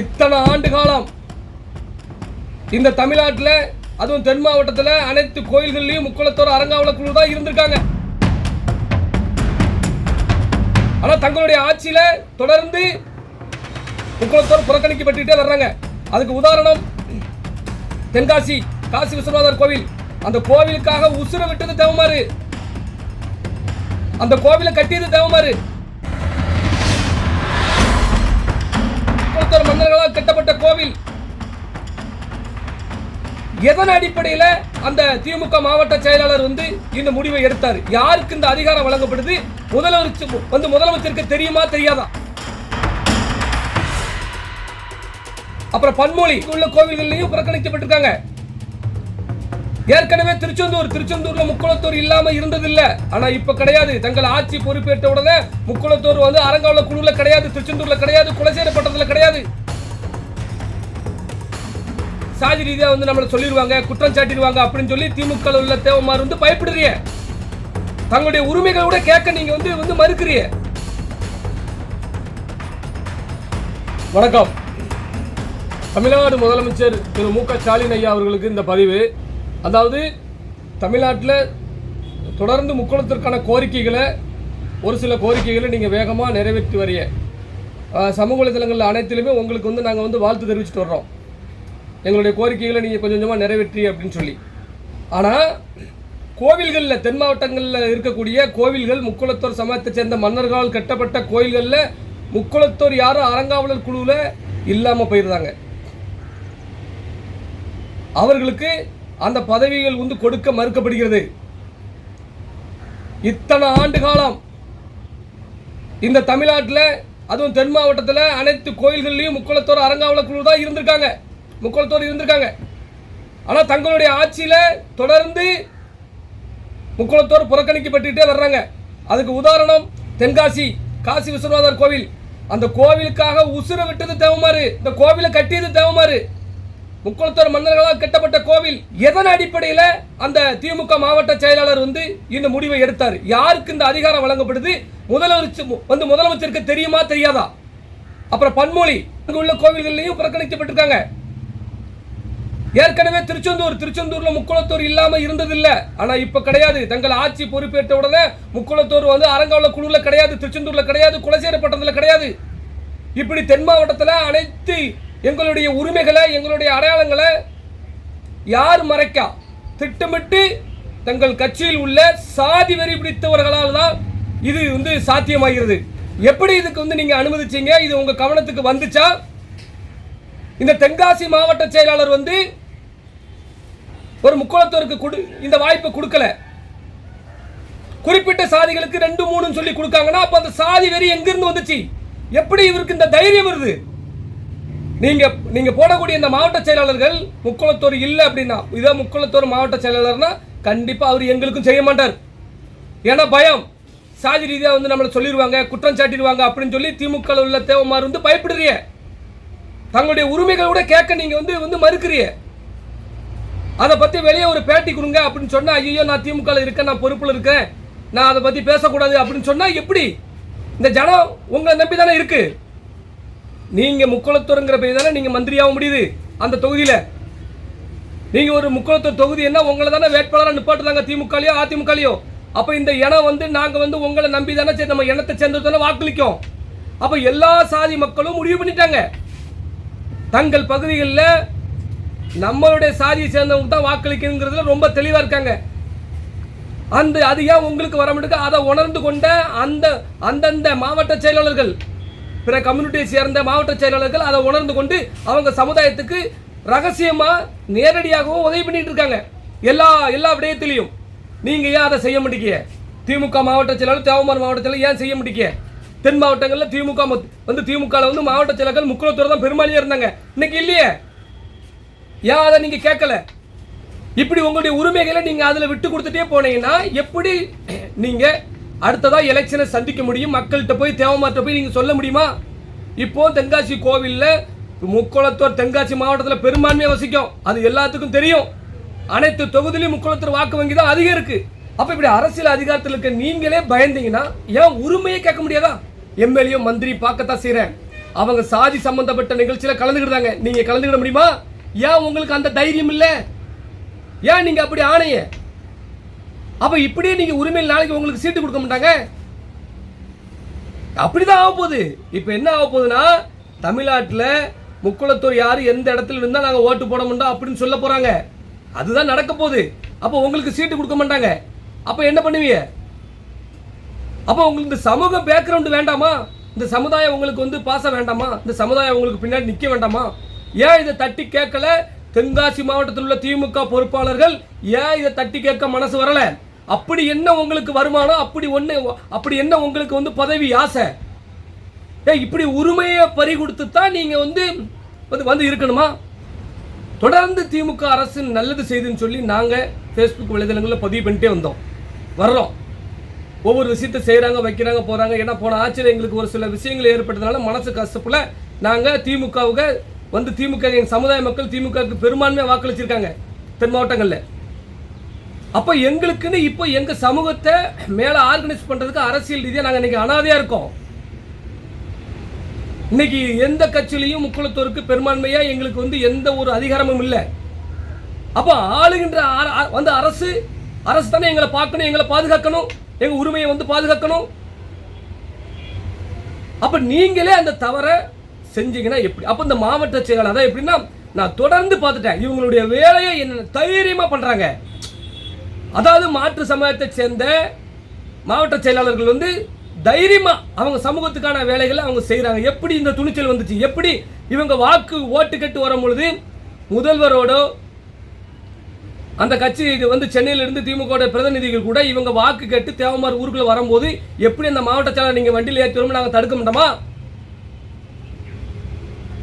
இத்தனை ஆண்டு காலம். இந்த தமிழ்நாட்டில் அதுவும் தென் மாவட்டத்தில் அனைத்து கோயில்கள்லையும் முக்குளத்தோர் அரங்காவல குழு தான் இருந்திருக்காங்க. ஆனால் தங்களுடைய ஆட்சியில் தொடர்ந்து முக்குளத்தோர் புறக்கணிக்கப்பட்டுட்டே வர்றாங்க. அதுக்கு உதாரணம் தென்காசி காசி விஸ்வநாதர் கோவில். அந்த கோவிலுக்காக உசுர விட்டது தேவமாறு அந்த கோவிலை கட்டியது தேவமாறு முக்குளத்தோர் மன்னர்களால் கட்டப்பட்ட கோவில். எதன் அடிப்படையில் அந்த திமுக மாவட்ட செயலாளர் வந்து இந்த முடிவை எடுத்தார்? யாருக்கு இந்த அதிகாரம் வழங்கப்படுது? முதலமைச்சர் வந்து முதலமைச்சருக்கு தெரியுமா தெரியாதா? அப்புறம் பன்மொழி. உள்ள கோவில்கள்லையும் புறக்கணிக்கப்பட்டிருக்காங்க. ஏற்கனவே திருச்செந்தூர் திருச்செந்தூர்ல முக்குளத்தூர் இல்லாம இருந்ததில்ல. ஆனா இப்ப கிடையாது. தங்கள் ஆட்சி பொறுப்பேற்ற உடனே முக்குளத்தூர் வந்து அரங்காவல குழுல கிடையாது திருச்செந்தூர்ல கிடையாது குலசேரப்பட்டத்துல கிடையாது. சாதி ரீதியா வந்து நம்மள சொல்லிடுவாங்க குற்றம் சாட்டிடுவாங்க அப்படின்னு சொல்லி திமுக உள்ள தேவமார் வந்து பயப்படுறிய. தங்களுடைய உரிமைகளை கூட கேட்க நீங்க வந்து வந்து மறுக்கிறீங்க வணக்கம். தமிழ்நாடு முதலமைச்சர் திரு மு க ஸ்டாலின் ஐயா அவர்களுக்கு இந்த பதிவு. அதாவது தமிழ்நாட்டில் தொடர்ந்து முக்கோணத்திற்கான கோரிக்கைகளை ஒரு சில கோரிக்கைகளை நீங்கள் வேகமாக நிறைவேற்றி வரைய சமூக வலைதளங்கள் அனைத்திலுமே உங்களுக்கு வந்து நாங்கள் வந்து வாழ்த்து தெரிவிச்சுட்டு வர்றோம். எங்களுடைய கோரிக்கைகளை நீங்கள் கொஞ்சம் கொஞ்சமாக நிறைவேற்றி அப்படின்னு சொல்லி. ஆனால் கோவில்களில் தென் மாவட்டங்களில் இருக்கக்கூடிய கோவில்கள் முக்குளத்தோர் சமயத்தை சேர்ந்த மன்னர்களால் கட்டப்பட்ட கோயில்களில் முக்குளத்தோர் யாரும் அறங்காவலர் குழுவில் இல்லாமல் போயிருந்தாங்க. அவர்களுக்கு அந்த பதவிகள் வந்து கொடுக்க மறுக்கப்படுகிறது. இத்தனை ஆண்டு காலம் இந்த தமிழ்நாட்டில் அதுவும் தென் மாவட்டத்தில் அனைத்து கோயில்கள்லையும் முக்குளத்தோர் அரங்காவல குழு தான் இருந்திருக்காங்க. முக்குளத்தோர் இருந்திருக்காங்க. ஆனால் தங்களுடைய ஆட்சியில் தொடர்ந்து முக்குளத்தோர் புறக்கணிக்கப்பட்டுட்டே வர்றாங்க. அதுக்கு உதாரணம் தென்காசி காசி விஸ்வநாதர் கோவில். அந்த கோவிலுக்காக உசுர விட்டது தேவமாறு இந்த கோவிலை கட்டியது தேவமாறு முக்குளத்தூர் மன்னர்களால் கட்டப்பட்ட கோவில் எதன் அடிப்படையில் அந்த திமுக மாவட்ட செயலாளர் வந்து இந்த முடிவை எடுத்தார்? யாருக்கு இந்த அதிகாரம் வழங்கப்படுது? முதலமைச்சர் வந்து முதலமைச்சருக்கு தெரியுமா தெரியாதா? அப்புறம் பன்மொழி அங்கு உள்ள கோவில்கள்லையும் புறக்கணிக்கப்பட்டிருக்காங்க. ஏற்கனவே திருச்செந்தூர் திருச்செந்தூர்ல முக்குளத்தூர் இல்லாம இருந்ததில்ல. ஆனா இப்ப கிடையாது. தங்கள் ஆட்சி பொறுப்பேற்ற உடனே முக்குளத்தூர் வந்து அரங்காவல குழுல கிடையாது திருச்செந்தூர்ல கிடையாது குலசேரப்பட்டத்துல கிடையாது. இப்படி தென் மாவட்டத்தில் அனைத்து எங்களுடைய உரிமைகளை எங்களுடைய அடையாளங்களை யார் மறைக்கா? திட்டமிட்டு தங்கள் கட்சியில் உள்ள சாதி வெறி பிடித்தவர்களால் தான் இது வந்து சாத்தியமாகிறது. எப்படி இதுக்கு வந்து நீங்கள் அனுமதிச்சீங்க? இது உங்கள் கவனத்துக்கு வந்துச்சா? இந்த தென்காசி மாவட்ட செயலாளர் வந்து ஒரு முக்கோணத்தோருக்கு கொடு இந்த வாய்ப்பை கொடுக்கல. குறிப்பிட்ட சாதிகளுக்கு ரெண்டு மூணுன்னு சொல்லி கொடுக்காங்கன்னா அப்போ அந்த சாதி வெறி எங்கிருந்து வந்துச்சு? எப்படி இவருக்கு இந்த தைரியம் வருது? நீங்க நீங்க போடக்கூடிய இந்த மாவட்ட செயலாளர்கள் முக்குளத்தோர் இல்லை அப்படின்னா இதே முக்குளத்தோர் மாவட்ட செயலாளர்னா கண்டிப்பா அவர் எங்களுக்கும் செய்ய மாட்டார். ஏன்னா பயம். சாதி ரீதியாக வந்து நம்மளை சொல்லிடுவாங்க குற்றம் சாட்டிடுவாங்க அப்படின்னு சொல்லி திமுக உள்ள தேவமார் வந்து பயப்படுறிய தங்களுடைய உரிமைகளை கூட கேட்க நீங்கள் வந்து வந்து மறுக்கிறீங்க. அதை பற்றி வெளியே ஒரு பேட்டி கொடுங்க அப்படின்னு சொன்னால் ஐயோ நான் திமுக இருக்கேன் நான் பொறுப்பில் இருக்கேன். நான் அதை பற்றி பேசக்கூடாது அப்படின்னு சொன்னால் எப்படி? இந்த ஜனம் உங்களை நம்பி தானே இருக்குது நீங்கள் முக்குளத்தூருங்கிற பேர் தானே நீங்கள் மந்திரியாக முடியுது அந்த தொகுதியில். நீங்கள் ஒரு முக்குளத்தூர் தொகுதி என்ன உங்களை தானே வேட்பாளராக நிப்பாட்டுறாங்க திமுகலையோ அதிமுகலையோ. அப்போ இந்த இனம் வந்து நாங்கள் வந்து உங்களை நம்பி தானே சரி நம்ம இனத்தை சேர்ந்து தானே வாக்களிக்கும். அப்போ எல்லா சாதி மக்களும் முடிவு பண்ணிட்டாங்க. தங்கள் பகுதிகளில் நம்மளுடைய சாதியை சேர்ந்தவங்க தான் வாக்களிக்கணுங்கிறதுல ரொம்ப தெளிவாக இருக்காங்க. அந்த அது ஏன் உங்களுக்கு வர மாட்டேங்குது? அதை உணர்ந்து கொண்ட அந்த அந்தந்த மாவட்ட செயலாளர்கள் பிற கம்யூனிட்டியை சேர்ந்த மாவட்ட செயலாளர்கள் அதை உணர்ந்து கொண்டு அவங்க சமுதாயத்துக்கு ரகசியமாக நேரடியாகவும் உதவி பண்ணிட்டு இருக்காங்க. எல்லா எல்லா விடயத்திலையும். நீங்கள் ஏன் அதை செய்ய மாட்டீங்க? திமுக மாவட்ட செயலாளர் தேவமார் மாவட்ட செயலாளர் ஏன் செய்ய மாட்டீங்க? தென் மாவட்டங்களில் திமுக வந்து திமுகவில் வந்து மாவட்ட செயலர்கள் முக்கியத்துவம் தான் பெரும்பாலியா இருந்தாங்க. இன்னைக்கு இல்லையே? ஏன் அதை நீங்கள் கேட்கல? இப்படி உங்களுடைய உரிமைகளை நீங்கள் அதில் விட்டு கொடுத்துட்டே போனீங்கன்னா எப்படி நீங்கள் அடுத்ததா எலெக்ஷனை சந்திக்க முடியும். மக்கள்கிட்ட போய் தேவமாற்ற போய் நீங்கள் சொல்ல முடியுமா? இப்போ தென்காசி கோவிலில் முக்குளத்தூர் தென்காசி மாவட்டத்தில் பெரும்பான்மையை வசிக்கும். அது எல்லாத்துக்கும் தெரியும். அனைத்து தொகுதியிலும் முக்குளத்தூர் வாக்கு வங்கி தான் அதிகம் இருக்கு. அப்போ இப்படி அரசியல் அதிகாரத்தில் இருக்க நீங்களே பயந்தீங்கன்னா ஏன் உரிமையை கேட்க முடியாதா? எம்எல்ஏ மந்திரி பார்க்கத்தான் செய்கிறேன் அவங்க சாதி சம்பந்தப்பட்ட நிகழ்ச்சியில் கலந்துக்கிட்டாங்க நீங்கள் கலந்துக்கிட முடியுமா? ஏன் உங்களுக்கு அந்த தைரியம் இல்லை? ஏன் நீங்கள் அப்படி ஆணைய? அப்போ இப்படியே நீங்கள் உரிமையில் நாளைக்கு உங்களுக்கு சீட்டு கொடுக்க மாட்டாங்க? அப்படிதான் ஆக போகுது. இப்போ என்ன ஆக போகுதுன்னா தமிழ்நாட்டில் முக்குளத்தூர் யார் எந்த இடத்துல இருந்தால் நாங்கள் ஓட்டு போட மாட்டோம் அப்படின்னு சொல்ல போகிறாங்க அதுதான் நடக்க போகுது. அப்போ உங்களுக்கு சீட்டு கொடுக்க மாட்டாங்க. அப்போ என்ன பண்ணுவீங்க? அப்போ உங்களுக்கு இந்த சமூக பேக்ரவுண்டு வேண்டாமா? இந்த சமுதாயம் உங்களுக்கு வந்து பாச வேண்டாமா? இந்த சமுதாயம் உங்களுக்கு பின்னாடி நிற்க வேண்டாமா? ஏன் இதை தட்டி கேட்கல? தென்காசி மாவட்டத்தில் உள்ள திமுக பொறுப்பாளர்கள் ஏன் இதை தட்டி கேட்க மனசு வரல? அப்படி என்ன உங்களுக்கு வருமானம்? அப்படி ஒன்று அப்படி என்ன உங்களுக்கு வந்து பதவி ஆசை? ஏ இப்படி உரிமையை பறி கொடுத்து தான் நீங்கள் வந்து வந்து வந்து இருக்கணுமா? தொடர்ந்து திமுக அரசு நல்லது செய்துன்னு சொல்லி நாங்கள் ஃபேஸ்புக் வலைதளங்களில் பதிவு பண்ணிட்டே வந்தோம். வர்றோம். ஒவ்வொரு விஷயத்தை செய்கிறாங்க வைக்கிறாங்க போகிறாங்க ஏன்னா போன ஆட்சியில் எங்களுக்கு ஒரு சில விஷயங்கள் ஏற்பட்டதுனால மனசு கஷ்டப்புல நாங்கள் திமுகவுக்கு வந்து திமுக எங்கள் சமுதாய மக்கள் திமுகவுக்கு பெரும்பான்மையாக வாக்களிச்சிருக்காங்க தென் மாவட்டங்களில். அப்போ எங்களுக்குன்னு இப்போ எங்கள் சமூகத்தை மேலே ஆர்கனைஸ் பண்ணுறதுக்கு அரசியல் ரீதியாக நாங்கள் இன்னைக்கு அனாதையாக இருக்கோம். இன்னைக்கு எந்த கட்சியிலையும் முக்குளத்தோருக்கு பெரும்பான்மையாக எங்களுக்கு வந்து எந்த ஒரு அதிகாரமும் இல்லை. அப்போ ஆளுகின்ற வந்து அரசு அரசு தானே எங்களை பார்க்கணும் எங்களை பாதுகாக்கணும் எங்கள் உரிமையை வந்து பாதுகாக்கணும். அப்போ நீங்களே அந்த தவறை செஞ்சீங்கன்னா எப்படி? அப்போ இந்த மாவட்ட செயலாளர் அதான் எப்படின்னா நான் தொடர்ந்து பார்த்துட்டேன். இவங்களுடைய வேலையை என்ன தைரியமாக பண்ணுறாங்க அதாவது மாற்று சமூகத்தை சேர்ந்த மாவட்ட செயலாளர்கள் வந்து தைரியமாக அவங்க சமூகத்துக்கான வேலைகளை அவங்க செய்கிறாங்க எப்படி இந்த துணிச்சல் வந்துச்சு? எப்படி இவங்க வாக்கு ஓட்டு கட்டு வரும் பொழுது முதல்வரோடோ அந்த கட்சி இது வந்து சென்னையிலிருந்து திமுக பிரதிநிதிகள் கூட இவங்க வாக்கு கேட்டு தேவமார் ஊருக்குள்ளே வரும்போது எப்படி அந்த மாவட்ட செயலாளர் நீங்கள் வண்டியில் ஏற்றி வரும் நாங்கள் தடுக்க மாட்டோமா?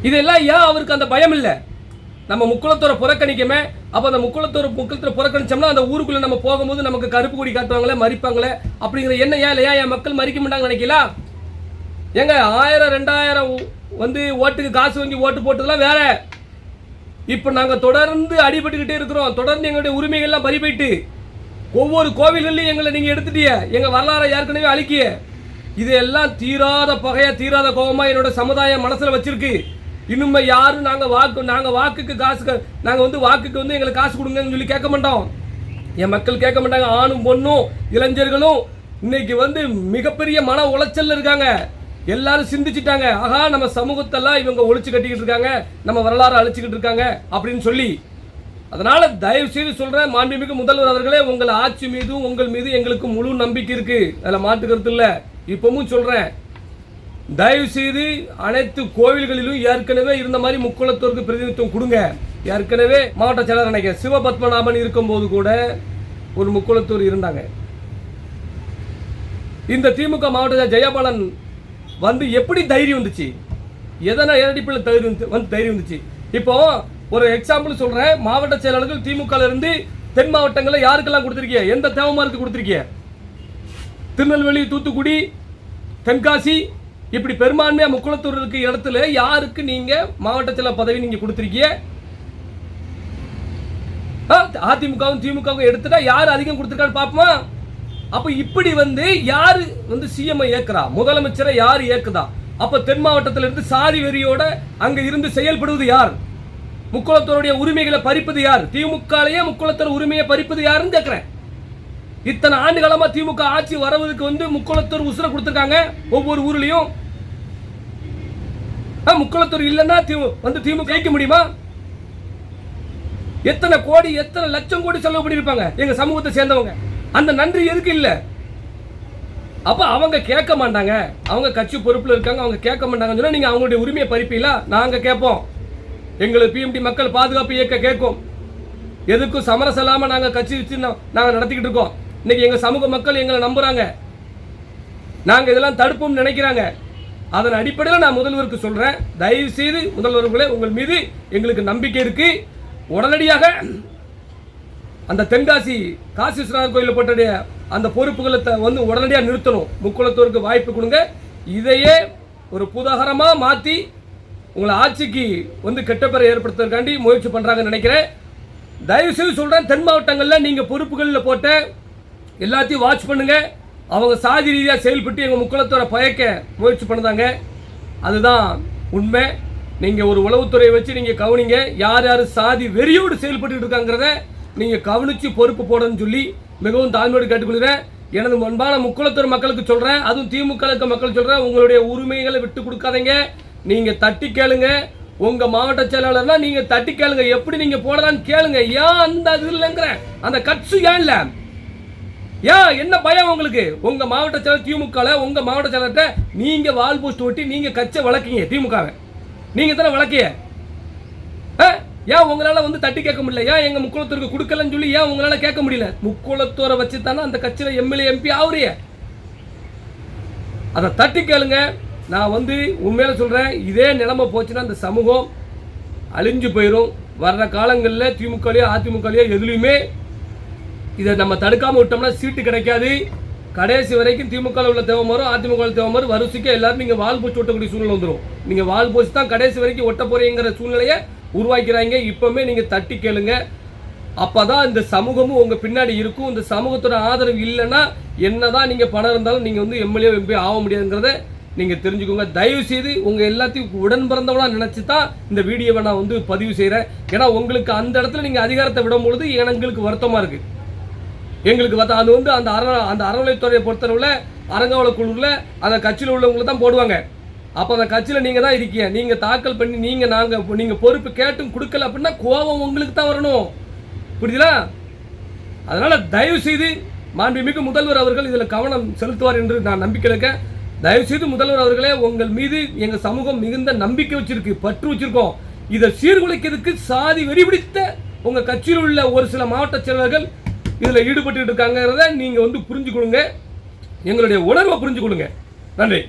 இதெல்லாம் ஏன் அவருக்கு அந்த பயம் இல்லை? நம்ம முக்குளத்தோரை புறக்கணிக்கமே அப்போ அந்த முக்குளத்தூர் முக்குளத்தூரை புறக்கணிச்சோம்னா அந்த ஊருக்குள்ளே நம்ம போகும்போது நமக்கு கருப்பு கொடி காட்டுவாங்களே மறிப்பாங்களே அப்படிங்கிற என்ன ஏன் இல்லையா? என் மக்கள் மறிக்க மாட்டாங்க நினைக்கலாம் ஏங்க ஆயிரம் ரெண்டாயிரம் வந்து ஓட்டுக்கு காசு வாங்கி ஓட்டு போட்டதெல்லாம் வேற. இப்போ நாங்கள் தொடர்ந்து அடிபட்டுக்கிட்டே இருக்கிறோம். தொடர்ந்து எங்களுடைய உரிமைகள்லாம் பறி போயிட்டு. ஒவ்வொரு கோவில்கள்லையும் எங்களை நீங்கள் எடுத்துட்டீங்க. எங்கள் வரலாறை ஏற்கனவே அழிக்கிய இதெல்லாம் தீராத பகையா தீராத கோபமாக என்னோட சமுதாயம் மனசில் வச்சிருக்கு. இன்னுமே யாரும் நாங்கள் வாக்கு நாங்கள் வாக்குக்கு காசு க- நாங்கள் வந்து வாக்குக்கு வந்து எங்களுக்கு காசு கொடுங்கன்னு சொல்லி கேட்க மாட்டோம். என் மக்கள் கேட்க மாட்டாங்க. ஆணும் பொண்ணும் இளைஞர்களும் இன்னைக்கு வந்து மிகப்பெரிய மன உளைச்சல் இருக்காங்க. எல்லாரும் சிந்திச்சிட்டாங்க. ஆகா நம்ம சமூகத்தெல்லாம் இவங்க ஒழிச்சு கட்டிக்கிட்டு இருக்காங்க. நம்ம வரலாறு அழிச்சுக்கிட்டு இருக்காங்க அப்படின்னு சொல்லி. அதனால தயவு செய்து சொல்றேன் மாண்புமிகு முதல்வர் அவர்களே உங்கள் ஆட்சி மீதும் உங்கள் மீது எங்களுக்கு முழு நம்பிக்கை இருக்கு. அதில் மாற்று கருத்து இப்போவும் இப்பவும் சொல்றேன் தயவுசெய்து அனைத்து கோவில்களிலும் ஏற்கனவே இருந்த மாதிரி முக்குளத்தோருக்கு பிரதிநிதித்துவம் கொடுங்க. ஏற்கனவே மாவட்ட செயலர் நினைக்கிறேன் சிவபத்மநாபன் இருக்கும்போது கூட ஒரு முக்குளத்தூர் இருந்தாங்க. இந்த திமுக மாவட்ட ஜெயபாலன் வந்து எப்படி தைரியம் வந்துச்சு? எதனா அடிப்படையில் தைரியம் வந்து- வந்து தைரியம் வந்துச்சு? இப்போ ஒரு எக்ஸாம்பிள் சொல்கிறேன் மாவட்ட செயலாளர்கள் திமுகலேருந்து இருந்து தென் மாவட்டங்களில் யாருக்கெல்லாம் கொடுத்துருக்கீங்க எந்த தேவமாருக்கு கொடுத்துருக்கீங்க திருநெல்வேலி தூத்துக்குடி தென்காசி இப்படி பெரும்பான்மையா முக்குளத்தூர் இருக்க இடத்துல யாருக்கு நீங்க மாவட்டத்தில் பதவி நீங்க கொடுத்துருக்கீங்க? அதிமுகவும் திமுகவும் எடுத்துட்டா யார் அதிகம் கொடுத்துருக்கான்னு பார்ப்போமா அப்போ இப்படி வந்து யார் வந்து சிஎம் ஏற்கிறா முதலமைச்சரை யார் ஏற்குதா அப்போ தென் மாவட்டத்தில் இருந்து சாதி வெறியோட அங்கே இருந்து செயல்படுவது யார்? முக்குளத்தோருடைய உரிமைகளை பறிப்பது யார்? திமுகலயே முக்குளத்தோர் உரிமையை பறிப்பது யாருன்னு கேட்குறேன் இத்தனை ஆண்டு காலமாக திமுக ஆட்சி வரவதுக்கு வந்து முக்குளத்தூர் உசுரை கொடுத்துருக்காங்க. ஒவ்வொரு ஊர்லேயும் ஆ, முக்குளத்தூர் இல்லைன்னா வந்து திமுக ஜெயிக்க முடியுமா? எத்தனை கோடி எத்தனை லட்சம் கோடி செலவு பண்ணியிருப்பாங்க எங்கள் சமூகத்தை சேர்ந்தவங்க. அந்த நன்றி எதுக்கு இல்லை? அப்போ அவங்க கேட்க மாட்டாங்க. அவங்க கட்சி பொறுப்பில் இருக்காங்க அவங்க கேட்க மாட்டாங்கன்னு சொன்னா நீங்க அவங்களுடைய உரிமையை பறிப்பீங்களா? நாங்கள் கேட்போம். எங்களுக்கு பிஎம்டி மக்கள் பாதுகாப்பு இயக்க கேட்கும். எதுக்கும் சமரசம் இல்லாமல் நாங்கள் கட்சி வச்சு நாங்கள் நடத்திக்கிட்டு இருக்கோம். இன்னைக்கு எங்கள் சமூக மக்கள் எங்களை நம்புகிறாங்க நாங்கள் இதெல்லாம் தடுப்போம்னு நினைக்கிறாங்க. அதன் அடிப்படையில் நான் முதல்வருக்கு சொல்கிறேன் தயவு செய்து முதல்வர்களே உங்கள் மீது எங்களுக்கு நம்பிக்கை இருக்கு. உடனடியாக அந்த தென்காசி காசி விஸ்வநாதர் கோயிலில் போட்டுடைய அந்த பொறுப்புகளை த- வந்து உடனடியாக நிறுத்தணும். முக்குளத்தோருக்கு வாய்ப்பு கொடுங்க. இதையே ஒரு புதகரமாக மாற்றி உங்களை ஆட்சிக்கு வந்து கெட்ட பேரை ஏற்படுத்துறதுக்காண்டி முயற்சி பண்ணுறாங்கன்னு நினைக்கிறேன். தயவு செய்து சொல்கிறேன் தென் மாவட்டங்களில் நீங்கள் பொறுப்புகளில் போட்ட எல்லாத்தையும் வாட்ச் பண்ணுங்கள் அவங்க சாதி ரீதியாக செயல்பட்டு எங்கள் முக்குளத்தோரை பயக்க முயற்சி பண்ணுதாங்க. அதுதான் உண்மை. நீங்கள் ஒரு உளவுத்துறையை வச்சு நீங்கள் கவனிங்க. யார் யார் சாதி வெறியோடு செயல்பட்டு இருக்காங்கிறத நீங்கள் கவனித்து பொறுப்பு போடணும்னு சொல்லி மிகவும் தாழ்மையோடு கேட்டுக்கொள்கிறேன். எனது முன்பான முக்குளத்தூர் மக்களுக்கு சொல்கிறேன் அதுவும் திமுக மக்கள் சொல்கிறேன் உங்களுடைய உரிமைகளை விட்டு கொடுக்காதீங்க. நீங்கள் தட்டி கேளுங்க. உங்கள் மாவட்ட செயலாளர்னா நீங்கள் தட்டி கேளுங்க. எப்படி நீங்கள் போடலான்னு கேளுங்க. ஏன் அந்த இது இல்லைங்கிற அந்த கட்சி ஏன் இல்லை? ஏன் என்ன பயம் உங்களுக்கு? உங்க மாவட்ட செயலர் திமுக உங்க மாவட்ட செயலர்கிட்ட நீங்க வால் போஸ்ட் ஒட்டி நீங்க கட்சை வளர்க்கீங்க திமுகவை. நீங்க தானே வளர்க்கிய? ஆ? ஏன் உங்களால வந்து தட்டி கேட்க முடியல. ஏன் எங்க முக்குளத்தூருக்கு கொடுக்கலன்னு சொல்லி ஏன் உங்களால கேட்க முடியல. முக்குளத்தூரை வச்சு தானே அந்த கட்சியில் எம்எல்ஏ எம்பி ஆகுறிய அதை தட்டி கேளுங்க. நான் வந்து உண்மையில சொல்றேன். இதே நிலைமை போச்சுன்னா அந்த சமூகம் அழிஞ்சு போயிடும் வர்ற காலங்களில் திமுகலையோ அதிமுகலையோ எதுலையுமே இதை நம்ம தடுக்காமல் விட்டோம்னா சீட்டு கிடைக்காது. கடைசி வரைக்கும் திமுக உள்ள தேவமாரும் அதிமுக உள்ள தேவமாரும் வரிசைக்கு எல்லாரும் நீங்கள் வால் பூச்சி ஒட்டக்கூடிய சூழ்நிலை வந்துடும் நீங்கள் வால் பூச்சி தான் கடைசி வரைக்கும் ஒட்ட போறீங்கிற சூழ்நிலையை உருவாக்கிறாங்க. இப்பவுமே நீங்கள் தட்டி கேளுங்க. அப்பதான் இந்த சமூகமும் உங்கள் பின்னாடி இருக்கும். இந்த சமூகத்தோட ஆதரவு இல்லைன்னா என்னதான் நீங்கள் பணம் இருந்தாலும் நீங்கள் வந்து எம்எல்ஏ எம்பி ஆக முடியாதுங்கிறத நீங்கள் தெரிஞ்சுக்கோங்க. தயவு செய்து உங்கள் எல்லாத்தையும் உடன் பிறந்தவனாக நினச்சி தான் இந்த வீடியோவை நான் வந்து பதிவு செய்கிறேன் ஏன்னா உங்களுக்கு அந்த இடத்துல நீங்கள் அதிகாரத்தை விடும் பொழுது எங்களுக்கு வருத்தமாக இருக்குது எங்களுக்கு பார்த்தா அது வந்து அந்த அற அந்த அறநிலைத்துறையை பொறுத்தளவில் அரங்காவல குழுவில் அந்த கட்சியில் உள்ளவங்களை தான் போடுவாங்க. அப்போ அந்த கட்சியில் நீங்கள் தான் இருக்கீங்க. நீங்கள் தாக்கல் பண்ணி நீங்கள் நாங்கள் நீங்கள் பொறுப்பு கேட்டும் கொடுக்கல அப்படின்னா கோபம் உங்களுக்கு தான் வரணும். புரியுதுங்களா? அதனால் தயவு செய்து மாண்புமிகு முதல்வர் அவர்கள் இதில் கவனம் செலுத்துவார் என்று நான் நம்பிக்கை இருக்கேன். தயவு செய்து முதல்வர் அவர்களே உங்கள் மீது எங்கள் சமூகம் மிகுந்த நம்பிக்கை வச்சிருக்கு பற்று வச்சிருக்கோம். இதை சீர்குலைக்கிறதுக்கு சாதி வெறிபிடித்த உங்கள் கட்சியில் உள்ள ஒரு சில மாவட்ட செயலர்கள் இதில் ஈடுபட்டு இருக்காங்கிறத நீங்கள் வந்து புரிஞ்சுக்கொள்ளுங்க. எங்களுடைய உணர்வை புரிஞ்சுக்கொள்ளுங்க. நன்றி.